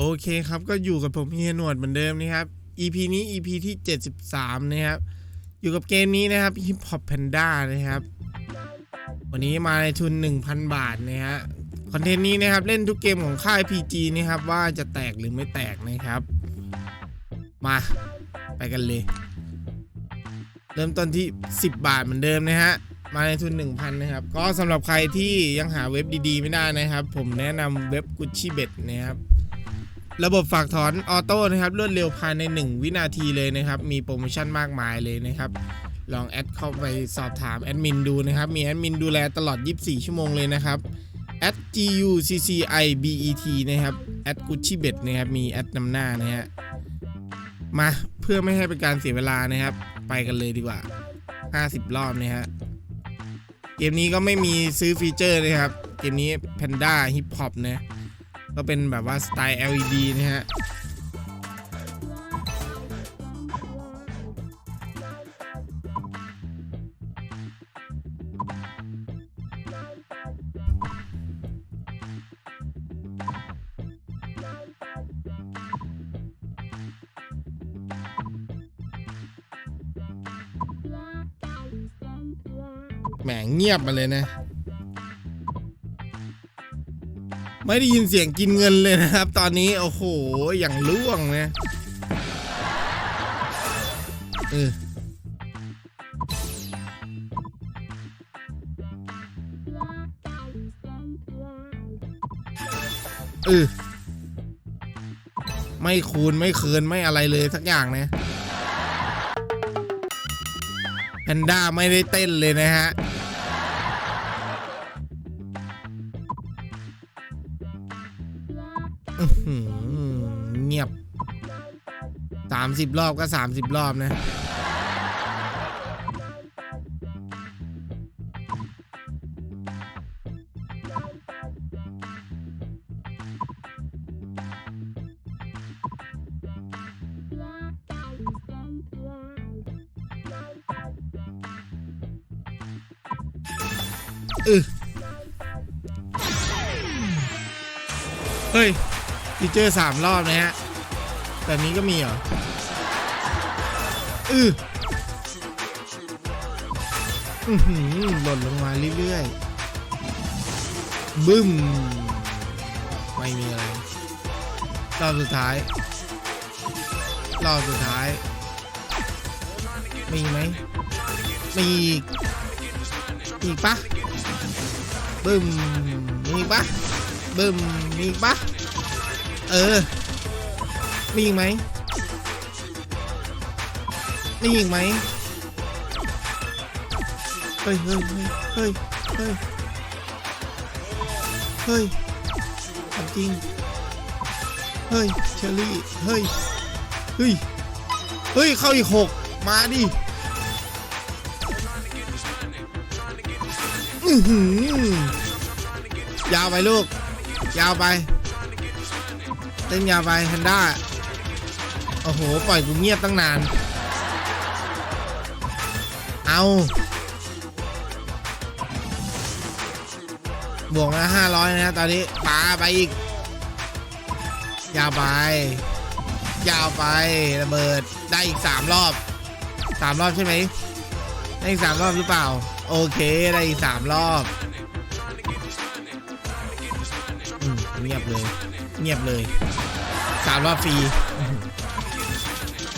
โอเคครับก็อยู่กับผมเฮียหนวดเหมือนเดิมนะครับ EP นี้ EP ที่ 73 นะครับ อยู่กับเกมนี้นะครับ Hip Hop Panda นะครับ วันนี้มาในทุน 1,000 บาทนะฮะคอนเทนต์นี้นะครับ เล่นทุกเกมของค่าย PG นะครับ ว่าจะแตกหรือไม่แตกนะครับ มา ไปกันเลย เริ่มต้นที่ 10 บาทเหมือนเดิมนะฮะมาในทุน 1,000 นะครับ ก็สำหรับใครที่ยังหาเว็บดีๆ ไม่ได้นะครับ ผมแนะนำเว็บ Gucci Bet นะครับ ระบบฝากถอนออโต้นะครับรวดเร็วภายใน 1 วินาทีเลยนะครับ มีโปรโมชั่นมากมายเลยนะครับ ลองแอดเข้าไปสอบถามแอดมินดูนะครับ มีแอดมินดูแลตลอด 24 ชั่วโมงเลยนะครับ at guccibet นะครับ at gucci bet นะครับ มีแอดนำหน้านะฮะ มาเพื่อไม่ให้เป็นการเสียเวลานะครับ ไปกันเลยดีกว่า 50 รอบนะฮะ เกมนี้ก็ไม่มีซื้อฟีเจอร์นะครับ เกมนี้ Panda Hip Hop นะ ก็เป็นแบบว่าสไตล์ LED นะฮะแหมเงียบมาเลยนะ ไม่ได้ยินเสียงกินเงินเลยนะครับ ตอนนี้โอ้โหอย่างล่วงนะเออเออไม่คูณไม่คืนไม่อะไรเลยสักอย่างนะแพนด้าไม่ได้เต้นเลยนะฮะ 30 รอบก็ 30 รอบนะเฮ้ยฟีเจอสามรอบนะฮะ แบบนี้ก็มีเหรอ อืออือหือหล่นลงมาเรื่อยๆบึ้ม ไม่มีอะไร รอบสุดท้าย รอบสุดท้าย มีไหม มีอีกอีกปะบึ้ม มีอีกปะบึ้ม มีอีกปะเออ มีอีกไหม มีอีกไหมเฮ้ยเฮ้ยเฮ้ยเฮ้ยเฮ้ยจริง เฮ้ยเชอรี่ เฮ้ย เฮ้ย เฮ้ย เข้าอีกหกมาดิยาวไปลูก ยาวไป เต้นยาวไปแพนด้า โอ้โห ปล่อยกูเงียบตั้งนาน เอาบวกมาห้าร้อยนะตอนนี้ปาไปอีก ยาวไป ยาวไประเบิดได้อีกสามรอบสามรอบใช่ไหมได้อีกสามรอบหรือเปล่า โอเคได้อีกสามรอบอืมเงียบเลย เงียบเลยสามรอบฟรี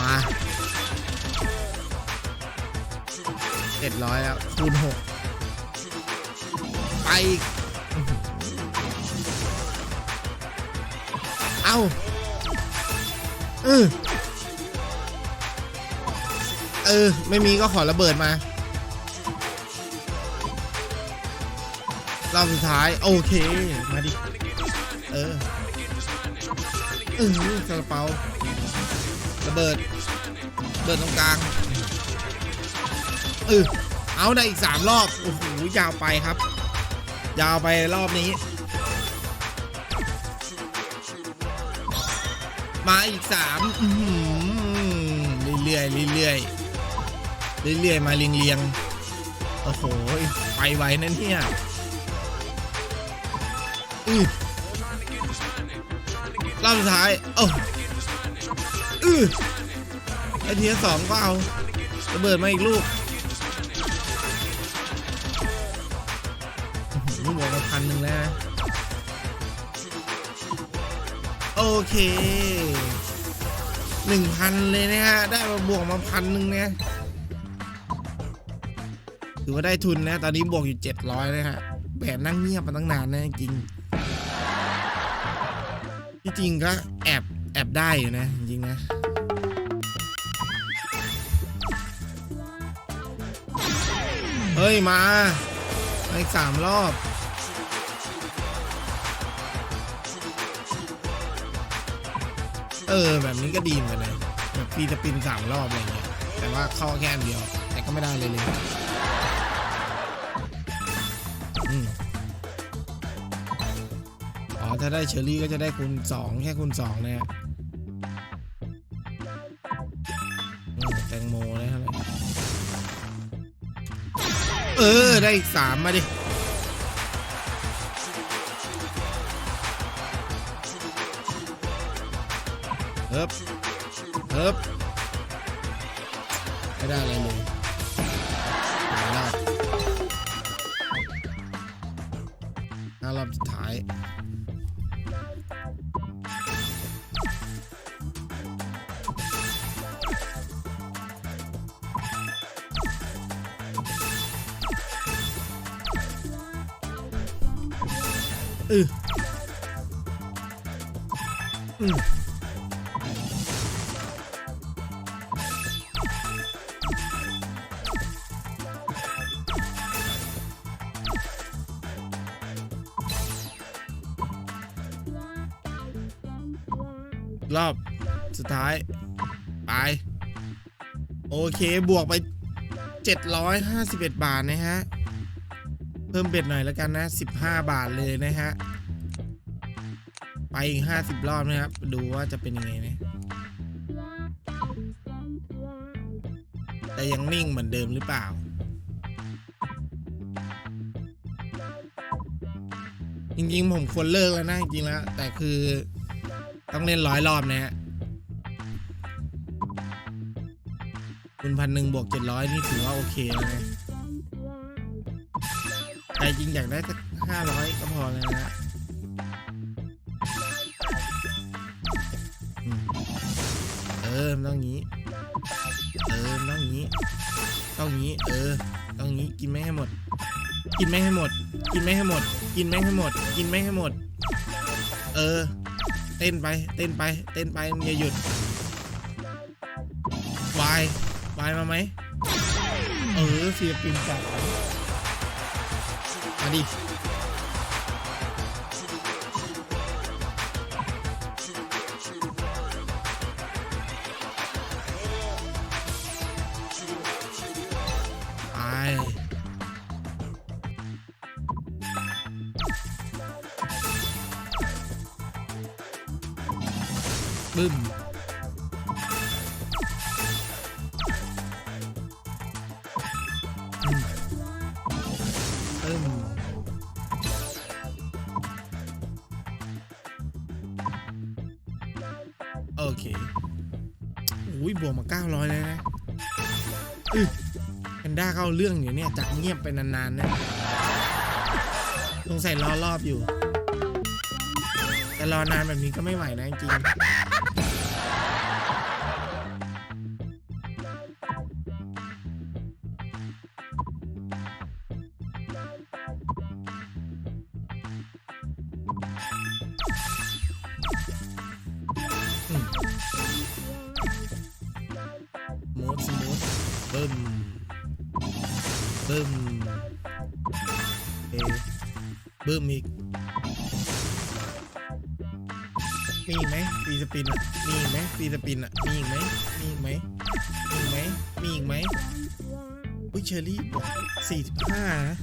มา เจ็ดร้อยแล้วคูณหกไปอีกเอ้าเออเออ ไม่มีก็ขอระเบิดมารอบสุดท้าย โอเค มาดิ เออเออซาลาเปาระเบิดระเบิดตรงกลาง ออเอาได้อีกสามรอบ โอ้โห ยาวไปครับ ยาวไปรอบนี้ มาอีกสามอื้อหือเรื่อยๆเรื่อยๆเรื่อยๆมาเรียงๆ โอ้โห ไปไวนั่นเนี่ยอือรอบสุดท้าย โอ้อือไอทีละสองก็เอาระเบิดมาอีกลูก โอเคหนึ่งพันเลยนะฮะ ได้มาบวกมาพันหนึ่งเนี่ยถือว่าได้ทุนนะ ตอนนี้บวกอยู่เจ็ดร้อยนะฮะแบบนั่งเงียบมาตั้งนานนะจริงที่จริงก็แอบแอบได้อยู่นะจริงนะเฮ้ยมามาอีกสามรอบ เออ แบบนี้ก็ดีเหมือนกันนะแบบปีจะปินสามรอบอะไรเงี้ยแต่ว่าเข้าแค่อันเดียว แต่ก็ไม่ได้เลยเลยอือ๋อ ถ้าได้เชอรี่ก็จะได้คูณสองแค่คูณสองนะฮะแตงโมได้เท่าไหร่เออ ได้อีกสามมาดิ เฮิบเฮิบไม่ได้อะไรเลยหายรอบห้ารอบสุดท้าย อืออืม รอบสุดท้าย ไป โอเคบวกไป 751 บาท นะฮะ เพิ่มเบ็ดหน่อยแล้วกันนะ 15 บาทเลยนะฮะ ไปอีก 50 รอบนะครับ ดูว่าจะเป็นยังไงนะแต่ยังนิ่งเหมือนเดิมหรือเปล่าจริงๆผมควรเลิกแล้วนะจริงๆแล้วแต่คือ ต้องเล่นร้อยรอบนะฮะคุณพันหนึ่งบวกเจ็ดร้อยนี่ถือว่าโอเคแล้วนะแต่จริงอยากได้สักห้าร้อยก็พอแล้วนะฮะเออมต้องงี้ เออต้องงี้ ต้องงี้ เออ ต้องงี้ กินไม่ให้หมด กินไม่ให้หมด กินไม่ให้หมด กินไม่ให้หมด กินไม่ให้หมด เออ เต้นไป เต้นไป เต้นไปอย่าหยุดวายวายมาไหมเออเสียปินจัดมาดิ บึ้มอืมบึ้มโอเคอุ้ยบวกมา 900 เลยนะอื้อแพนด้าเข้าเรื่องอยู่เนี่ยจากเงียบไปนานๆนะสงสัยรอรอบอยู่ แต่รอนานแบบนี้ก็ไม่ไหวนะจริง บึ้มเอบึ้มอีกมีไหมปีสปินอะมีไหมปีสปินอะมีอีกไหมมีอีกไหมมีไหมมีอีกไหมอุ้ยเชอรี่สี่สิบห้านะ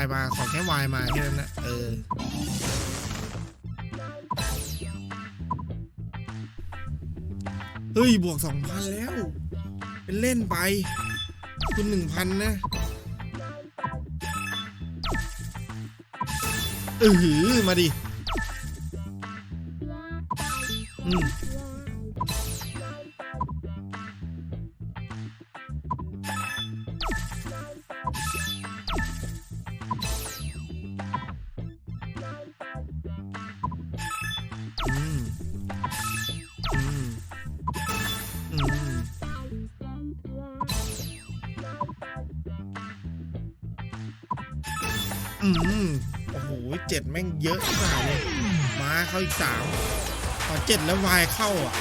ายมา ขอแค่วายมาแค่นั้นนะเออ เฮ้ย บวกสองพันแล้ว เป็นเล่นไป คุณหนึ่งพันนะเออหือ มาดิ อืม อืมโอ้โหเจ็ดแม่งเยอะมากเลยมาเข้าอีกสามพอเจ็ดแล้ววายเข้าอะ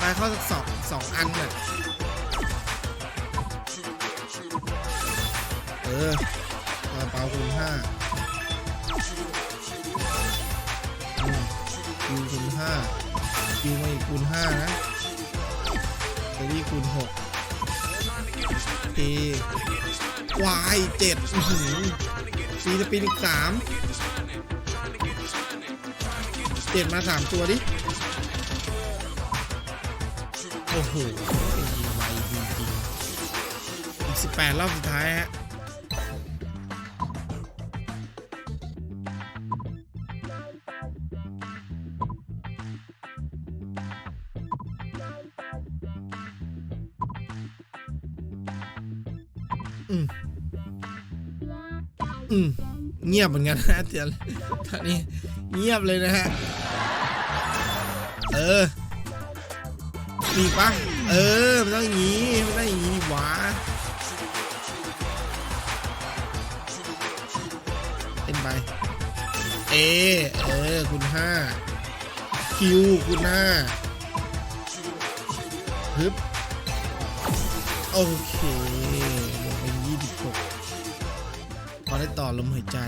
วายเข้าสักสองสองอันน่ะเออกระเป๋าคูณห้าคิวคูณห้าคิวมาอีกคูณห้านะเบอรี่คูณหกเอวายเจ็ดหื อซีจะปีนอีกสามเจ็ดมาสามตัวดิ โอ้โหยิงไวจริงๆอีกสิบแปดรอบสุดท้ายฮะอืม เงียบเหมือนกันนะเดี๋ยวตอนนี้เงียบเลยนะฮะ เออ มีปะเออ มันต้องอย่างนี้ มันต้องอย่างนี้ดิวะเล่นไป เอ เออ คุณห้าคิว คุณห้าฮึบ โอเค ลมหายใจ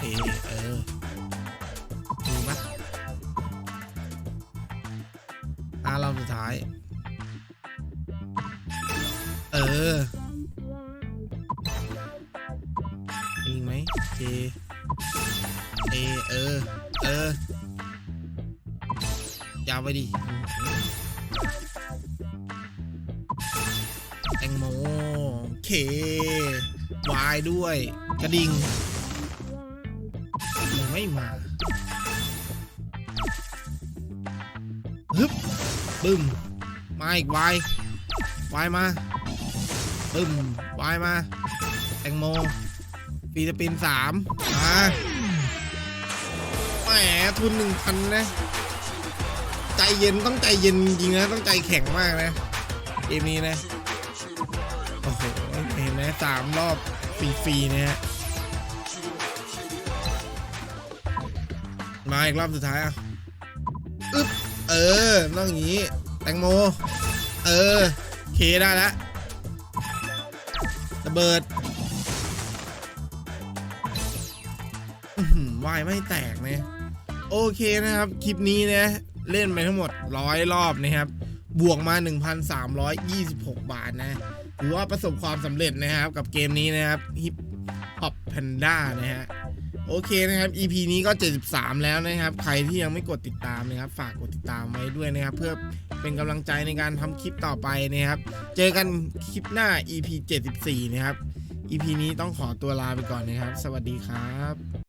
เอเออดูปะอ่ารอบสุดท้าย เออมีไหมเจเอเออ เออ ยาวไปดิ วายด้วย กระดิ่งยังไม่มาฮึบบึ้มมาอีกวายวายมาบึ้มวายมา แตงโมฟิลิปปินสามมาแหมทุนหนึ่งพันนะ ใจเย็นต้องใจเย็นจริงนะ ต้องใจแข็งมากนะ เกมนี้นะ โอ้โห เห็นไหมสามรอบฟรีๆนะฮะ มาอีกรอบสุดท้ายอะอึ๊บ เออต้องอย่างนี้ แตงโม เออ เคได้แล้วระเบิดวายไม่แตกนะโอเคนะครับ คลิปนี้นะ เล่นไปทั้งหมดร้อยรอบนะครับ บวกมา 1,326 บาทนะ ถือว่าประสบความสำเร็จนะครับกับเกมนี้นะครับ Hip Hop Panda นะฮะโอเคนะครับ EP นี้ก็ 73 แล้วนะครับ ใครที่ยังไม่กดติดตามนะครับ ฝากกดติดตามไว้ด้วยนะครับ เพื่อเป็นกำลังใจในการทำคลิปต่อไปนะครับ เจอกันคลิปหน้า EP 74 นะครับ EP นี้ต้องขอตัวลาไปก่อนนะครับ สวัสดีครับ